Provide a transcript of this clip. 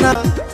না।